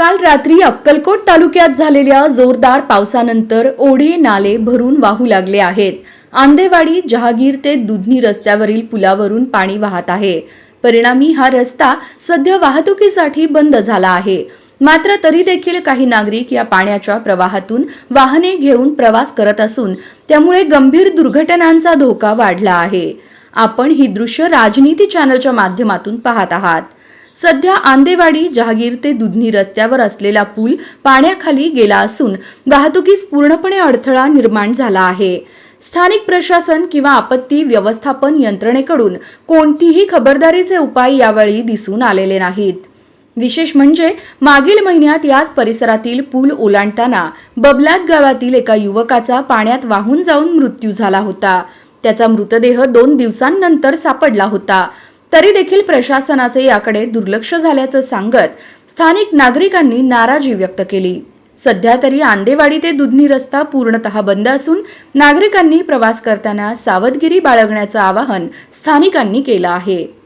काल रात्री अक्कलकोट तालुक्यात झालेल्या जोरदार पावसानंतर ओढे नाले भरून वाहू लागले आहेत. आंदेवाडी जहागीर ते दुधनी रस्त्यावरील पुलावरून पाणी वाहत आहे. परिणामी हा रस्ता सध्या वाहतुकीसाठी बंद झाला आहे. मात्र तरी देखील काही नागरिक या पाण्याच्या प्रवाहातून वाहने घेऊन प्रवास करत असून त्यामुळे गंभीर दुर्घटनांचा धोका वाढला आहे. आपण ही दृश्य राजनीती चॅनलच्या माध्यमातून पाहत आहात. सध्या आंदेवाडी जहागीर ते दुधनी रस्त्यावर असलेला पूल पाण्याखाली गेला असून वाहतुकीस पूर्णपणे अडथळा निर्माण झाला आहे. स्थानिक प्रशासन किंवा आपत्ती व्यवस्थापन यंत्रणेकडून कोणतीही खबरदारीचे उपाय यावेळी दिसून आलेले नाहीत. विशेष म्हणजे मागील महिन्यात याच परिसरातील पूल ओलांडताना बबलात गावातील एका युवकाचा पाण्यात वाहून जाऊन मृत्यू झाला होता. त्याचा मृतदेह दोन दिवसांनंतर सापडला होता. तरी देखील प्रशासनाचे याकडे दुर्लक्ष झाल्याचं सांगत स्थानिक नागरिकांनी नाराजी व्यक्त केली. सध्या तरी आंदेवाडी ते दुधनी रस्ता पूर्णतः बंद असून नागरिकांनी प्रवास करताना सावधगिरी बाळगण्याचं आवाहन स्थानिकांनी केलं आहे.